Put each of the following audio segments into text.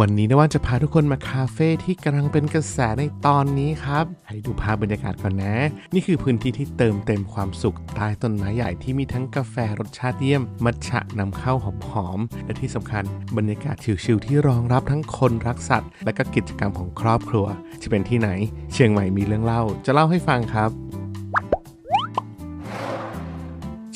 วันนี้นะว่าจะพาทุกคนมาคาเฟ่ที่กำลังเป็นกระแสในตอนนี้ครับ ให้ดูภาพบรรยากาศก่อนนะ นี่คือพื้นที่ที่เติมเต็มความสุขใต้ต้นไม้ใหญ่ที่มีทั้งกาแฟรสชาติเยี่ยม มัทฉะนำเข้าหอมๆและที่สำคัญบรรยากาศชิลๆที่รองรับทั้งคนรักสัตว์ และก็กิจกรรมของครอบครัว จะเป็นที่ไหน เชียงใหม่มีเรื่องเล่า จะเล่าให้ฟังครับ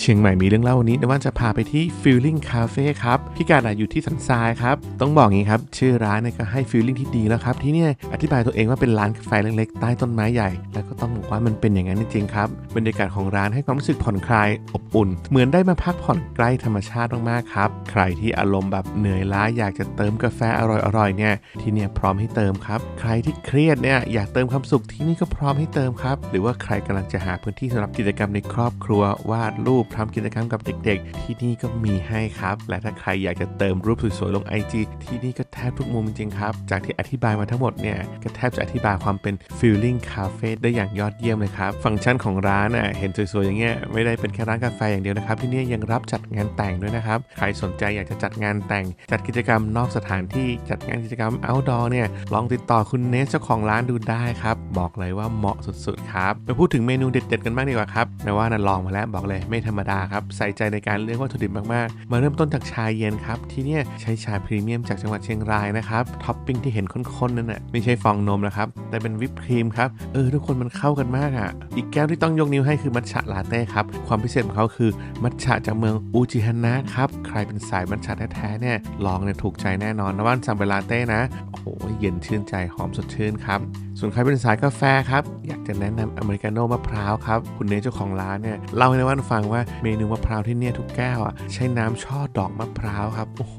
ชียงใหม่มีเรื่องเล่าวันนี้นะว่าจะพาไปที่ Feeling Cafe ครับพี่การอยู่ที่สันทรายครับ ต้องบอกงี้ครับ ชื่อร้านเนี่ยก็ให้ feeling ที่ดีแล้วครับ ที่เนี่ยอธิบายตัวเองว่าเป็นร้านกาแฟเล็กๆ ใต้ต้นไม้ใหญ่ แล้วก็ต้องบอกว่ามันเป็นอย่างนั้นจริงๆครับบรรยากาศของร้านให้ความรู้สึกผ่อนคลายอบอุ่น เหมือนได้มาพักผ่อนใกล้ธรรมชาติมากๆครับใครที่อารมณ์แบบเหนื่อยล้าอยากจะเติมกาแฟอร่อยๆเนี่ยที่เนี่ยพร้อมให้เติมครับใครที่เครียดเนี่ยอยากเติมความสุขที่นี่ก็พร้อมให้เติมครับหรือว่าใครกำลังจะหาพื้นที่สำหรับกิจกรรมในครอบครัววาดรูปทำกิจกรรมกับเด็กๆ ที่นี่ก็มีให้ครับ และถ้าใครอยากจะเติมรูปสวยๆลง IG ที่นี่ก็แทบทุกมุมจริงๆครับ จากที่อธิบายมาทั้งหมดเนี่ยก็แทบจะอธิบายความเป็น feeling cafe ได้อย่างยอดเยี่ยมเลยครับ ฟังก์ชันของร้านน่ะเห็นสวยๆอย่างเงี้ยไม่ได้เป็นแค่ร้านกาแฟอย่างเดียวนะครับ ที่นี่ยังรับจัดงานแต่งด้วยนะครับ ใครสนใจอยากจะจัดงานแต่ง จัดกิจกรรมนอกสถานที่จัดงานกิจกรรม outdoor เนี่ยลองติดต่อคุณเนสเจ้าของร้านดูได้ครับบอกเลยว่าเหมาะสุดๆครับมาพูดถึงเมนูเด็ดๆกันบ้างดีกว่าครับนะว่านะลองมาแล้วบอกเลยไม่ธรรมดาครับใส่ใจในการเลือกวัตถุดิบมากๆ มาเริ่มต้นจากชาเย็นครับที่เนี่ยใช้ชาพรีเมียมจากจังหวัดเชียงรายนะครับท็อปปิ้งที่เห็นข้นๆนั่นน่ะไม่ใช่ฟองนมนะครับแต่เป็นวิปครีมครับเออทุกคนมันเข้ากันมากอะ อีกแก้วที่ต้องยกนิ้วให้คือมัทฉะลาเต้ครับความพิเศษของเขาคือมัทฉะจากเมืองอูจิฮานะครับใครเป็นสายมัทฉะแท้ๆเนี่ยลองเนี่ยถูกใจแน่นอนนะว่านสั่งเป็นลาเต้นะโอ้โหเย็นชื่นใจหอมสดชื่นครับส่วนใครเป็นสายกาแฟครับ อยากจะแนะนำอเมริกาโน่มะพร้าวครับ คุณเนเจ้าของร้านเนี่ย เล่าให้นวันฟังว่าเมนูมะพร้าวที่เนี่ยทุกแก้วอะใช้น้ำช่อดอกมะพร้าวครับโอ้โห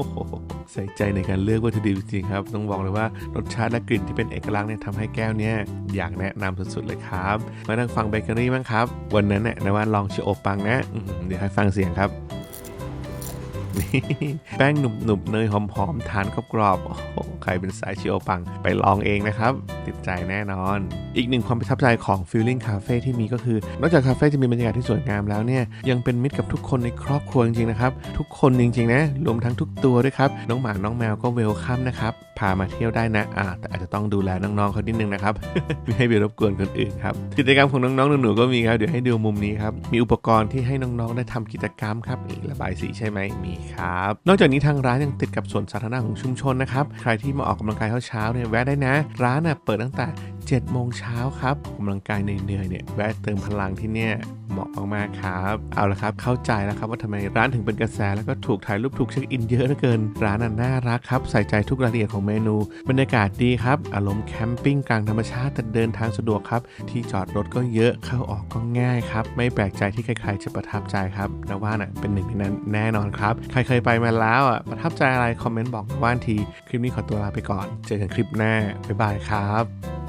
ใส่ใจในการเลือกวัตถุดิบจริงครับต้องบอกเลยว่ารสชาติและกลิ่นที่เป็นเอกลักษณ์เนี่ยทำให้แก้วเนี่ยอยากแนะนำสุดๆเลยครับ มาทางฟังเบเกอรี่บ้างครับ วันนั้นเนี่ยนวันลองชิโอปังนะเดี๋ยวให้ฟังเสียงครับ นี่แป้งหนุบๆเนยหอมๆทานกรอบๆโอ้โหใครเป็นสายชิโอปังไปลองเองนะครับ ติดใจแน่นอน อีกหนึ่งความประทับใจของ Feeling Cafe ที่มีก็คือ นอกจากคาเฟ่จะมีบรรยากาศที่สวยงามแล้วเนี่ยยังเป็นมิตรกับทุกคนในครอบครัวจริงๆนะครับ ทุกคนจริงๆนะรวมทั้งทุกตัวด้วยครับ น้องหมาน้องแมวก็เวลคัมนะครับพามาเที่ยวได้นะอ่าแต่อาจจะต้องดูแลน้องๆเขานิดนึงนะครับไม่ให้ไปรบกวนคนอื่นครับกิจกรรมของน้องๆหนูๆก็มีครับเดี๋ยวให้ดูมุมนี้ครับมีอุปกรณ์ที่ให้น้องๆได้ทำกิจกรรมครับระบายสีใช่ไหมมีครับ นอกจากนี้ทางร้านยังติดกับสวนสาธารณะของชุมชนนะครับ ใครที่มาออกกำลังกายเช้าๆเนี่ยแวะได้นะ ร้านน่ะเปิดตั้งแต่ 7โมงเช้าครับกำลังกายเหนื่อยๆเนี่ยแวะเติมพลังที่เนี่ยเหมาะมากๆครับ เอาละครับเข้าใจแล้วครับว่าทำไมร้านถึงเป็นกระแสแล้วก็ถูกถ่ายรูปถูกเช็คอินเยอะเหลือเกิน ร้านน่ะน่ารักครับใส่ใจทุกรายละเอียดของเมนู บรรยากาศดีครับ อารมณ์แคมปิ้งกลางธรรมชาติแต่เดินทางสะดวกครับ ที่จอดรถก็เยอะเข้าออกก็ง่ายครับ ไม่แปลกใจที่ใครๆจะประทับใจครับนะว่าน่ะเป็นหนึ่งในนั้นแน่นอนครับ ใครเคยไปมาแล้วอะประทับใจอะไรคอมเมนต์บอกว่านที คลิปนี้ขอตัวลาไปก่อน เจอกันคลิปหน้าบ๊ายบายครับ